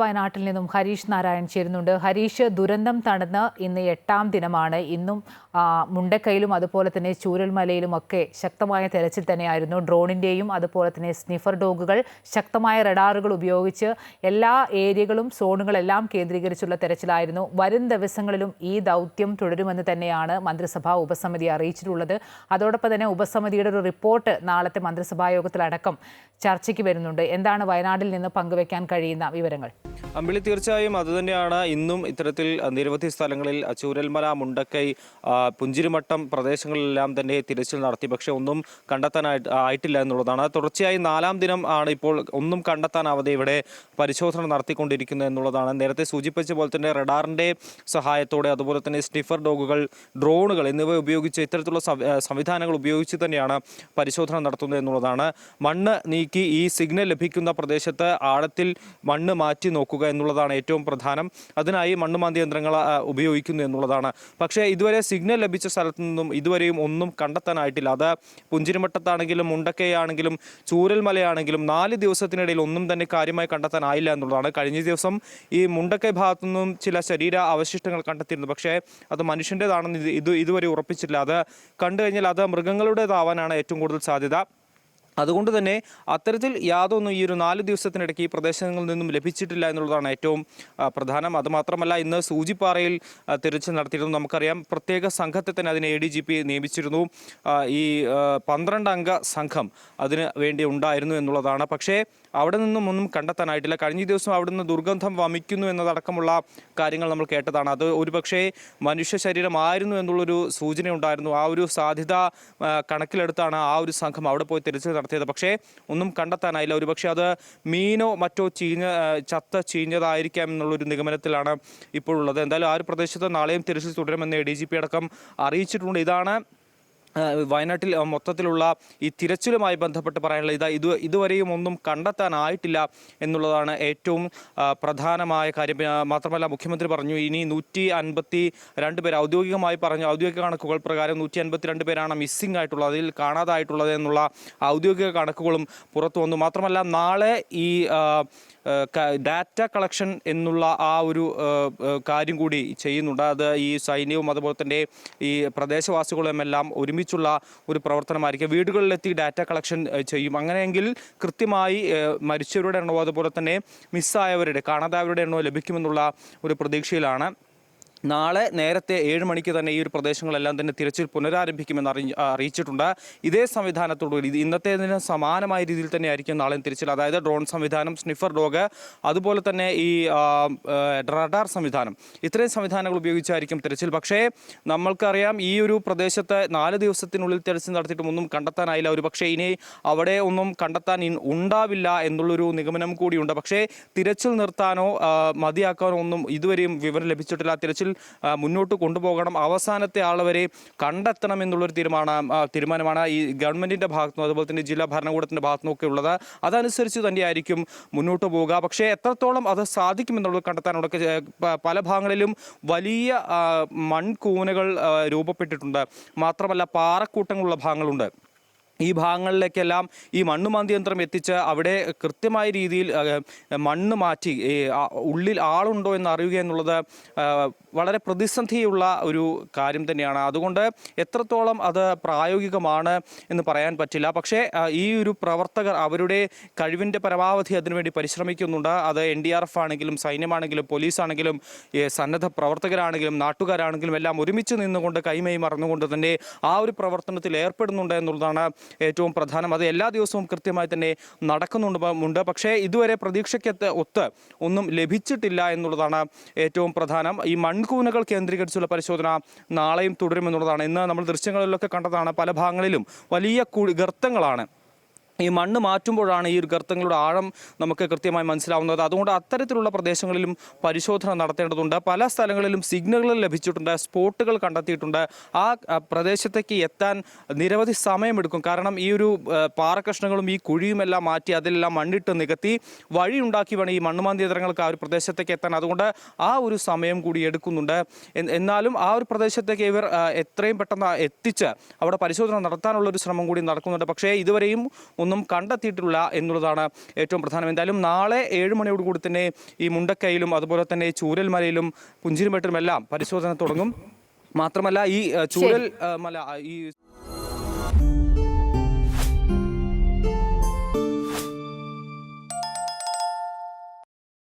വയനാട്ടിൽ നിന്നും ഹരീഷ് നാരായൺ ചേരുന്നുണ്ട്. ഹരീഷ് ദുരന്തം തടന്ന് ഇന്ന് എട്ടാം ദിനമാണ്. ഇന്നും മുണ്ടക്കൈയിലും അതുപോലെ തന്നെ ചൂരൽമലയിലും ഒക്കെ ശക്തമായ തെരച്ചിൽ തന്നെയായിരുന്നു. ഡ്രോണിന്റെയും അതുപോലെ തന്നെ സ്നിഫർ ഡോഗുകൾ ശക്തമായ റഡാറുകൾ ഉപയോഗിച്ച് എല്ലാ ഏരിയകളും സോണുകളെല്ലാം കേന്ദ്രീകരിച്ചുള്ള തെരച്ചിലായിരുന്നു. വരും ദിവസങ്ങളിലും ഈ ദൗത്യം തുടരുമെന്ന് തന്നെയാണ് മന്ത്രിസഭാ ഉപസമിതി അറിയിച്ചിട്ടുള്ളത്. അതോടൊപ്പം തന്നെ ഉപസമിതിയുടെ ഒരു റിപ്പോർട്ട് നാളത്തെ മന്ത്രിസഭാ യോഗത്തിലടക്കം ചർച്ചയ്ക്ക് വരുന്നുണ്ട്. എന്താണ് വയനാട്ടിൽ നിന്ന് പങ്കുവയ്ക്കാൻ കഴിയുന്ന വിവരങ്ങൾ? അമ്പിളി തീർച്ചയായും അതുതന്നെയാണ് ഇന്നും ഇത്തരത്തിൽ നിരവധി സ്ഥലങ്ങളിൽ ചൂരൽമല മുണ്ടക്കൈ പുഞ്ചിരിമട്ടം പ്രദേശങ്ങളിലെല്ലാം തന്നെ തിരച്ചിൽ നടത്തി. പക്ഷെ ഒന്നും കണ്ടെത്താനായിട്ട് ആയിട്ടില്ല എന്നുള്ളതാണ്. തുടർച്ചയായി നാലാം ദിനം ആണ് ഇപ്പോൾ ഒന്നും കണ്ടെത്താനാവാതെ ഇവിടെ പരിശോധന നടത്തിക്കൊണ്ടിരിക്കുന്നത് എന്നുള്ളതാണ്. നേരത്തെ സൂചിപ്പിച്ച പോലെ തന്നെ റഡാറിന്റെ സഹായത്തോടെ അതുപോലെ തന്നെ സ്റ്റിഫർ ഡോഗുകൾ ഡ്രോണുകൾ എന്നിവ ഉപയോഗിച്ച് ഇത്തരത്തിലുള്ള സംവിധാനങ്ങൾ ഉപയോഗിച്ച് തന്നെയാണ് പരിശോധന നടത്തുന്നത് എന്നുള്ളതാണ്. മണ്ണ് നീക്കി ഈ സിഗ്നൽ ലഭിക്കുന്ന പ്രദേശത്ത് ആഴത്തിൽ മണ്ണ് മാറ്റി നോക്കുക എന്നുള്ളതാണ് ഏറ്റവും പ്രധാനം. അതിനായി മണ്ണുമാന്തി യന്ത്രങ്ങൾ ഉപയോഗിക്കുന്നു എന്നുള്ളതാണ്. പക്ഷേ ഇതുവരെ സിഗ്നൽ ലഭിച്ച സ്ഥലത്തു നിന്നും ഇതുവരെയും ഒന്നും കണ്ടെത്താനായിട്ടില്ല. അത് പുഞ്ചിരിമട്ടത്താണെങ്കിലും മുണ്ടക്കയാണെങ്കിലും ചൂരൽമലയാണെങ്കിലും നാല് ദിവസത്തിനിടയിൽ ഒന്നും തന്നെ കാര്യമായി കണ്ടെത്താനായില്ല എന്നുള്ളതാണ്. കഴിഞ്ഞ ദിവസം ഈ മുണ്ടക്കൈ ഭാഗത്തു നിന്നും ചില ശരീര അവശിഷ്ടങ്ങൾ കണ്ടെത്തിയിരുന്നു. പക്ഷേ അത് മനുഷ്യന്റെതാണെന്ന് ഇത് ഇതുവരെ ഉറപ്പിച്ചില്ല അത് കണ്ടു കഴിഞ്ഞാൽ അത് മൃഗങ്ങളുടേതാവാനാണ് ഏറ്റവും കൂടുതൽ സാധ്യത. അതുകൊണ്ട് തന്നെ അത്തരത്തിൽ യാതൊന്നും ഈ ഒരു നാല് ദിവസത്തിനിടയ്ക്ക് ഈ പ്രദേശങ്ങളിൽ നിന്നും ലഭിച്ചിട്ടില്ല എന്നുള്ളതാണ് ഏറ്റവും പ്രധാനം. അതുമാത്രമല്ല ഇന്ന് സൂചിപ്പാറയിൽ തിരച്ചിൽ നടത്തിയിരുന്നു. നമുക്കറിയാം പ്രത്യേക സംഘത്തെ തന്നെ അതിന് എ ഡി ജി പി നിയമിച്ചിരുന്നു. ഈ പന്ത്രണ്ട് അംഗ സംഘം അതിന് വേണ്ടി ഉണ്ടായിരുന്നു എന്നുള്ളതാണ്. പക്ഷേ അവിടെ നിന്നും ഒന്നും കണ്ടെത്താനായിട്ടില്ല. കഴിഞ്ഞ ദിവസം അവിടെ നിന്ന് ദുർഗന്ധം വമിക്കുന്നു എന്നതടക്കമുള്ള കാര്യങ്ങൾ നമ്മൾ കേട്ടതാണ്. അത് ഒരുപക്ഷേ മനുഷ്യ ശരീരമായിരുന്നു എന്നുള്ളൊരു സൂചന ഉണ്ടായിരുന്നു ആ ഒരു സാധ്യത കണക്കിലെടുത്താണ് ആ ഒരു സംഘം അവിടെ പോയി തിരച്ചിൽ നടത്തിയത്. പക്ഷേ ഒന്നും കണ്ടെത്താനായില്ല. ഒരുപക്ഷെ അത് മീനോ മറ്റോ ചീഞ്ഞ ചത്ത ചീഞ്ഞതായിരിക്കാം എന്നുള്ളൊരു നിഗമനത്തിലാണ് ഇപ്പോഴുള്ളത് എന്തായാലും ആ ഒരു പ്രദേശത്ത് നാളെയും തിരച്ചിൽ തുടരുമെന്ന് എ ഡി ജി പി അടക്കം അറിയിച്ചിട്ടുണ്ട്. ഇതാണ് വയനാട്ടിൽ മൊത്തത്തിലുള്ള ഈ തിരച്ചിലുമായി ബന്ധപ്പെട്ട് പറയാനുള്ള ഇതാ ഇത് ഇതുവരെയും ഒന്നും കണ്ടെത്താനായിട്ടില്ല എന്നുള്ളതാണ് ഏറ്റവും പ്രധാനമായ കാര്യം. മാത്രമല്ല മുഖ്യമന്ത്രി പറഞ്ഞു ഇനി നൂറ്റി അൻപത്തി രണ്ട് പേർ ഔദ്യോഗികമായി പറഞ്ഞു ഔദ്യോഗിക കണക്കുകൾ പ്രകാരം നൂറ്റി അൻപത്തി രണ്ട് പേരാണ് മിസ്സിംഗ് ആയിട്ടുള്ളത് അതിൽ കാണാതായിട്ടുള്ളത് എന്നുള്ള ഔദ്യോഗിക കണക്കുകളും പുറത്തു വന്നു. മാത്രമല്ല നാളെ ഈ ഡാറ്റ കളക്ഷൻ എന്നുള്ള ആ ഒരു കാര്യം കൂടി ചെയ്യുന്നുണ്ട്. അത് ഈ സൈന്യവും അതുപോലെ തന്നെ ഈ പ്രദേശവാസികളും എല്ലാം ഒരുമിച്ചുള്ള ഒരു പ്രവർത്തനമായിരിക്കും. വീടുകളിലെത്തി ഡാറ്റ കളക്ഷൻ ചെയ്യും. അങ്ങനെയെങ്കിൽ കൃത്യമായി മരിച്ചവരുടെ എണ്ണവും അതുപോലെ തന്നെ മിസ്സായവരുടെ കാണാതായവരുടെ എണ്ണവും ലഭിക്കുമെന്നുള്ള ഒരു പ്രതീക്ഷയിലാണ്. നാളെ നേരത്തെ ഏഴ് മണിക്ക് തന്നെ ഈ ഒരു പ്രദേശങ്ങളെല്ലാം തന്നെ തിരച്ചിൽ പുനരാരംഭിക്കുമെന്ന് അറി അറിയിച്ചിട്ടുണ്ട്. ഇതേ സംവിധാനത്തോടുകൂടി ഇത് ഇന്നത്തേതിന് സമാനമായ രീതിയിൽ തന്നെ ആയിരിക്കും നാളെ തിരച്ചിൽ. അതായത് ഡ്രോൺ സംവിധാനം സ്നിഫർ ഡോഗ് അതുപോലെ തന്നെ ഈ റഡാർ സംവിധാനം. ഇത്രയും സംവിധാനങ്ങൾ ഉപയോഗിച്ചായിരിക്കും തിരച്ചിൽ. പക്ഷേ നമ്മൾക്കറിയാം ഈ ഒരു പ്രദേശത്തെ നാല് ദിവസത്തിനുള്ളിൽ തിരച്ചിൽ നടത്തിയിട്ടും ഒന്നും കണ്ടെത്താനായില്ല ഒരു പക്ഷേ ഇനി അവിടെ ഒന്നും കണ്ടെത്താൻ ഉണ്ടാവില്ല എന്നുള്ളൊരു നിഗമനം കൂടിയുണ്ട്. പക്ഷേ തിരച്ചിൽ നിർത്താനോ മതിയാക്കാനോ ഒന്നും ഇതുവരെയും വിവരം ലഭിച്ചിട്ടില്ല. തിരച്ചിൽ മുന്നോട്ട് കൊണ്ടുപോകണം. അവസാനത്തെ ആൾ വരെ കണ്ടെത്തണം എന്നുള്ളൊരു തീരുമാനം തീരുമാനമാണ് ഈ ഗവൺമെന്റിന്റെ ഭാഗത്തുനിന്നും അതുപോലെ തന്നെ ജില്ലാ ഭരണകൂടത്തിന്റെ ഭാഗത്തുനിന്നും ഒക്കെ ഉള്ളത്. അതനുസരിച്ച് തന്നെയായിരിക്കും മുന്നോട്ട് പോവുക. പക്ഷേ എത്രത്തോളം അത് സാധിക്കുമെന്നുള്ളത് കണ്ടെത്താനുള്ള പല ഭാഗങ്ങളിലും വലിയ മൺകൂനകൾ രൂപപ്പെട്ടിട്ടുണ്ട്. മാത്രമല്ല പാറക്കൂട്ടങ്ങളുള്ള ഭാഗങ്ങളുണ്ട്. ഈ ഭാഗങ്ങളിലേക്കെല്ലാം ഈ മണ്ണുമാന്തി യന്ത്രം എത്തിച്ച് അവിടെ കൃത്യമായ രീതിയിൽ മണ്ണ് മാറ്റി ഉള്ളിൽ ആളുണ്ടോ എന്ന് അറിയുക എന്നുള്ളത് വളരെ പ്രതിസന്ധിയുള്ള ഒരു കാര്യം തന്നെയാണ്. അതുകൊണ്ട് എത്രത്തോളം അത് പ്രായോഗികമാണ് എന്ന് പറയാൻ പറ്റില്ല. പക്ഷേ ഈ ഒരു പ്രവർത്തകർ അവരുടെ കഴിവിന്റെ പരമാവധി അതിനുവേണ്ടി പരിശ്രമിക്കുന്നുണ്ട്. അത് എൻ ഡി ആർ എഫ് ആണെങ്കിലും സൈന്യമാണെങ്കിലും പോലീസാണെങ്കിലും സന്നദ്ധ പ്രവർത്തകരാണെങ്കിലും നാട്ടുകാരാണെങ്കിലും എല്ലാം ഒരുമിച്ച് നിന്നുകൊണ്ട് കൈമൈ മറന്നുകൊണ്ട് തന്നെ ആ ഒരു പ്രവർത്തനത്തിൽ ഏർപ്പെടുന്നുണ്ട് എന്നുള്ളതാണ് ഏറ്റവും പ്രധാനം. അത് എല്ലാ ദിവസവും കൃത്യമായി തന്നെ നടക്കുന്നുണ്ട് പക്ഷേ ഇതുവരെ പ്രതീക്ഷയ്ക്ക് ഒത്ത് ഒന്നും ലഭിച്ചിട്ടില്ല എന്നുള്ളതാണ് ഏറ്റവും പ്രധാനം. ഈ മൺകൂനകൾ കേന്ദ്രീകരിച്ചുള്ള പരിശോധന നാളെയും തുടരുമെന്നുള്ളതാണ്. ഇന്ന് നമ്മൾ ദൃശ്യങ്ങളിലൊക്കെ കണ്ടതാണ് പല ഭാഗങ്ങളിലും വലിയ കുഴി ഗർത്തങ്ങളാണ്. ഈ മണ്ണ് മാറ്റുമ്പോഴാണ് ഈ ഒരു ഗർത്തങ്ങളുടെ ആഴം നമുക്ക് കൃത്യമായി മനസ്സിലാവുന്നത്. അതുകൊണ്ട് അത്തരത്തിലുള്ള പ്രദേശങ്ങളിലും പരിശോധന നടത്തേണ്ടതുണ്ട്. പല സ്ഥലങ്ങളിലും സിഗ്നലുകൾ ലഭിച്ചിട്ടുണ്ട് സ്പോട്ടുകൾ കണ്ടെത്തിയിട്ടുണ്ട്. ആ പ്രദേശത്തേക്ക് എത്താൻ നിരവധി സമയമെടുക്കും. കാരണം ഈ ഒരു പാറക്കഷ്ണങ്ങളും ഈ കുഴിയുമെല്ലാം മാറ്റി അതിലെല്ലാം മണ്ണിട്ട് നികത്തി വഴിയുണ്ടാക്കി വേണം ഈ മണ്ണുമാന്തി യന്ത്രങ്ങൾക്ക് ആ ഒരു പ്രദേശത്തേക്ക് എത്താൻ. അതുകൊണ്ട് ആ ഒരു സമയം കൂടി എടുക്കുന്നുണ്ട്. എന്നാലും ആ ഒരു പ്രദേശത്തേക്ക് ഇവർ എത്രയും പെട്ടെന്ന് എത്തിച്ച് അവിടെ പരിശോധന നടത്താനുള്ള ഒരു ശ്രമം കൂടി നടക്കുന്നുണ്ട്. പക്ഷേ ഇതുവരെയും ഒന്നും കണ്ടെത്തിയിട്ടില്ല എന്നുള്ളതാണ് ഏറ്റവും പ്രധാനം. എന്തായാലും നാളെ ഏഴ് മണിയോട് കൂടി തന്നെ ഈ മുണ്ടക്കൈയിലും അതുപോലെ തന്നെ ചൂരൽമലയിലും പുഞ്ചിരിമട്ടിലുമെല്ലാം പരിശോധന തുടങ്ങും. മാത്രമല്ല ഈ ചൂരൽ മല ഈ